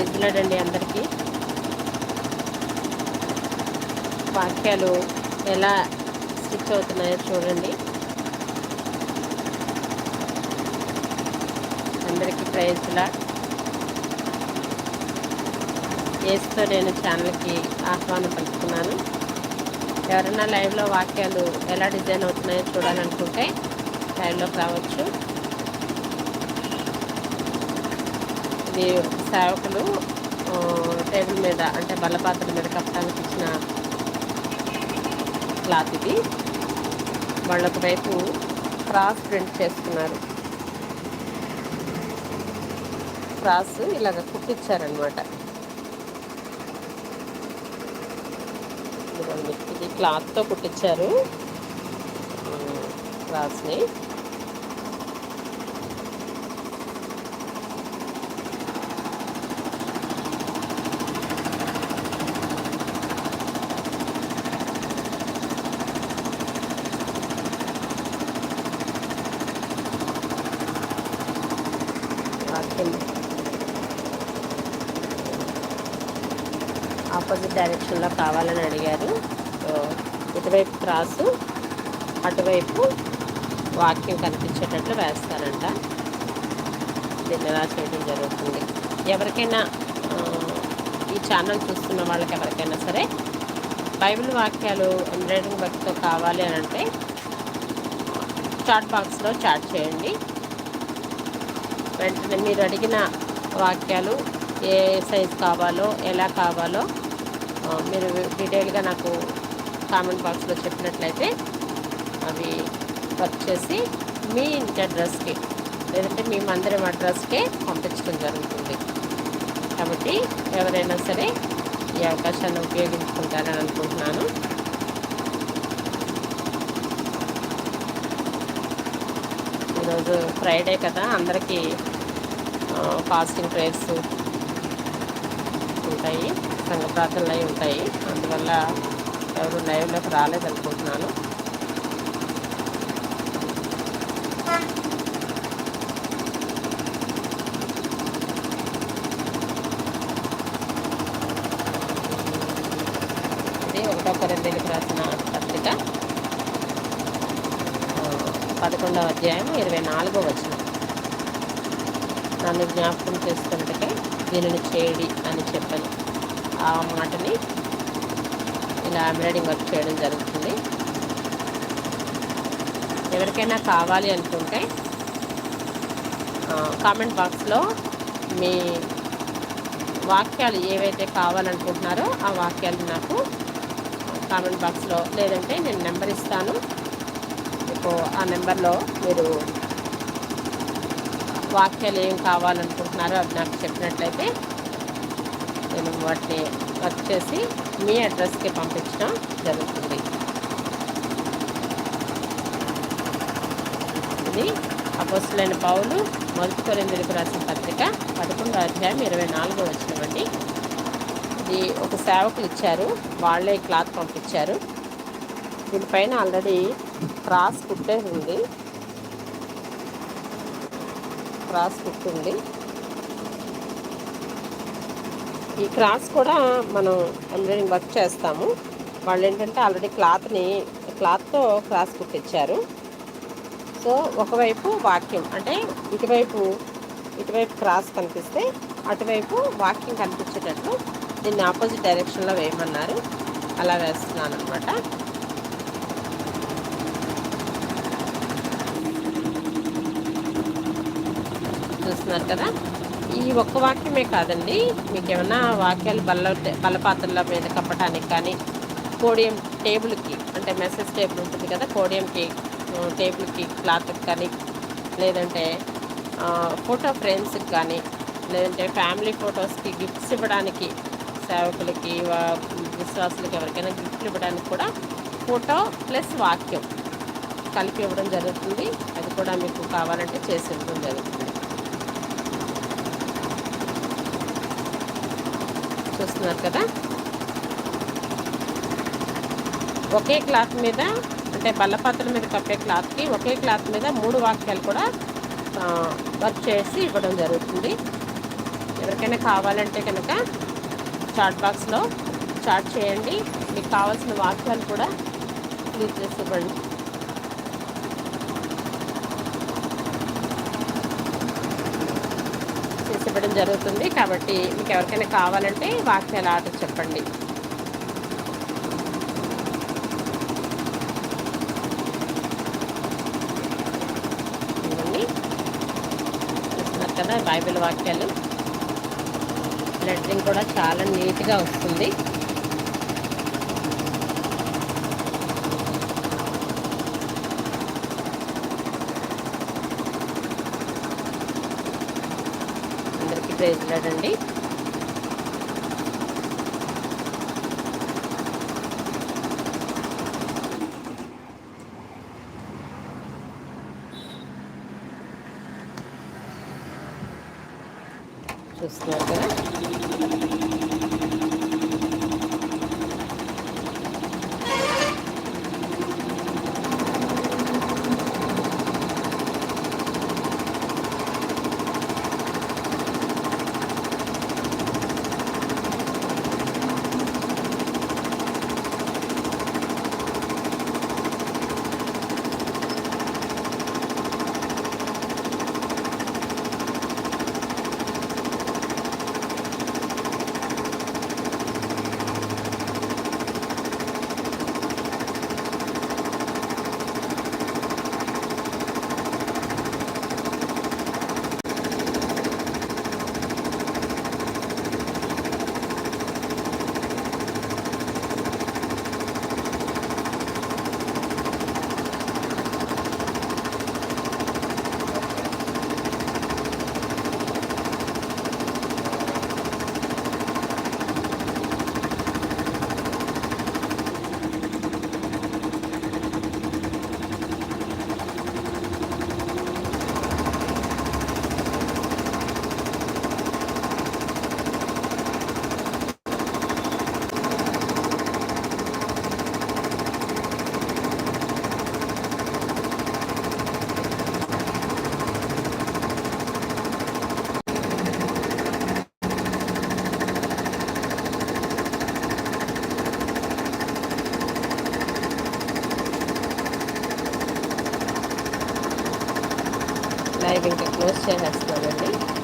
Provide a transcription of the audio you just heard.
ప్రైజ్లాడండి అందరికీ. వాక్యాలు ఎలా స్టిచ్ అవుతున్నాయో చూడండి. అందరికీ ప్రైజ్లా ఏసుతో నేను ఛానల్కి ఆహ్వానం పలుకుతున్నాను. ఎవరైనా లైవ్లో వాక్యాలు ఎలా డిజైన్ అవుతున్నాయో చూడాలనుకుంటే లైవ్లోకి రావచ్చు. ఇది సేవకులు టేబుల్ మీద అంటే బల్లపాత్ర మీద కప్పడానికి ఇచ్చిన క్లాత్ ఇది. వాళ్ళొక వైపు క్రాస్ ప్రింట్ చేసుకున్నారు. క్రాస్ ఇలాగ కుట్టించారనమాట ఇది క్లాత్తో కుట్టించారు క్రాస్ని. ఆపోజిట్ డైరెక్షన్లో కావాలని అడిగారు. సో ఇటువైపు క్రాసు అటువైపు వాక్యం కనిపించేటట్లు వేస్తారంట. దీన్ని ఎలా చేయడం జరుగుతుంది. ఎవరికైనా ఈ ఛానల్ చూస్తున్న వాళ్ళకి ఎవరికైనా సరే బైబిల్ వాక్యాలు ఎంబ్రాయిడింగ్ వర్క్తో కావాలి అని అంటే చాట్ బాక్స్లో చాట్ చేయండి. వెంటనే మీరు అడిగిన వాక్యాలు ఏ సైజ్ కావాలో ఎలా కావాలో మీరు డీటెయిల్గా నాకు కామెంట్ బాక్స్లో చెప్పినట్లయితే అవి వర్క్ చేసి మీ ఇంటి అడ్రస్కి లేదంటే మీ మందిరం అడ్రస్కే పంపించడం జరుగుతుంది. కాబట్టి ఎవరైనా సరే ఈ అవకాశాన్ని ఉపయోగించుకుంటారని అనుకుంటున్నాను. ఈరోజు ఫ్రైడే కదా అందరికీ ఫాస్టింగ్ ప్రేయర్స్ ఉంటాయి సంఘ ప్రార్థనలు అవి ఉంటాయి. అందువల్ల ఎవరు లైవ్లోకి రాలేదనుకుంటున్నాను. ఇది ఒకటో కొరిందీలకు రాసిన పత్రిక. పదకొండవ అధ్యాయం ఇరవై నాలుగో వచనం. నన్ను జ్ఞాపకం చేసుకుంటే దీనిని చేయడి అని చెప్పని. ఆ మాటని ఇలా ఎంబ్రాయిడింగ్ వర్క్ చేయడం జరుగుతుంది. ఎవరికైనా కావాలి అనుకుంటే కామెంట్ బాక్స్లో మీ వాక్యాలు ఏవైతే కావాలనుకుంటున్నారో ఆ వాక్యాలు నాకు కామెంట్ బాక్స్లో లేదంటే నేను నెంబర్ ఇస్తాను. మీకు ఆ నెంబర్లో మీరు వాక్యాలు ఏం కావాలనుకుంటున్నారో అది నాకు చెప్పినట్లయితే నేను వాటిని వర్క్ చేసి మీ అడ్రస్కి పంపించడం జరుగుతుంది. ఇది అపోస్తులైన పౌలు మొదటి కొరిందులకు రాసిన పత్రిక పదకొండో అధ్యాయం ఇరవై నాలుగో వచ్చినవండి ఇది ఒక సేవకులు ఇచ్చారు వాళ్ళే క్లాత్ పంపించారు. దీనిపైన ఆల్రెడీ క్రాస్ కుట్టే ఉంది క్రాస్ కుట్టుంది. ఈ క్రాస్ కూడా మనం ఎంబ్రాయిడింగ్ వర్క్ చేస్తాము. వాళ్ళు ఏంటంటే ఆల్రెడీ క్లాత్ని క్లాత్తో క్రాస్ కుట్టించారు సో ఒకవైపు వాక్యం అంటే ఇటువైపు ఇటువైపు క్రాస్ కనిపిస్తే అటువైపు వాక్యం కనిపించేటట్లు దీన్ని ఆపోజిట్ డైరెక్షన్లో వేయమన్నారు. అలా వేస్తున్నాను అనమాట చూస్తున్నారు కదా? ఈ ఒక్క వాక్యమే కాదండి. మీకు ఏమైనా వాక్యాలు బల్ల బల్లపాత్రల మీద కప్పటానికి కానీ కోడియం టేబుల్కి అంటే మెసేజ్ టేబుల్ ఉంటుంది కదా? కోడియంకి టేబుల్కి క్లాత్కి కానీ లేదంటే ఫోటో ఫ్రేమ్స్కి కానీ లేదంటే ఫ్యామిలీ ఫొటోస్కి గిఫ్ట్స్ ఇవ్వడానికి సేవకులకి విశ్వాసులకి ఎవరికైనా గిఫ్ట్లు ఇవ్వడానికి కూడా ఫోటో ప్లస్ వాక్యం కలిపి ఇవ్వడం జరుగుతుంది. అది కూడా మీకు కావాలంటే చేసి ఇవ్వడం జరుగుతుంది. చూస్తున్నారు కదా. ఒకే క్లాత్ మీద అంటే బల్లపాత్ర మీద కప్పే క్లాత్కి ఒకే క్లాత్ మీద మూడు వాక్యాలు కూడా వర్క్ చేసి ఇవ్వడం జరుగుతుంది. ఎవరికైనా కావాలంటే కనుక చాట్ బాక్స్లో చాట్ చేయండి. మీకు కావాల్సిన వాక్యాలు కూడా క్లిక్ చేసి ఇవ్వండి. ఇవ్వడం జరుగుతుంది. కాబట్టి మీకు ఎవరికైనా కావాలంటే వాక్యాలు ఆర్డర్ చెప్పండి. చూస్తున్నారు కదా బైబిల్ వాక్యాలు. లెటరింగ్ కూడా చాలా నీట్గా వస్తుంది. అందరికీ ప్రైజ్ లేడండి చూస్తున్నారు కదా? లైవ్ ఇంకా క్లోజ్ చేసేస్తున్నానండి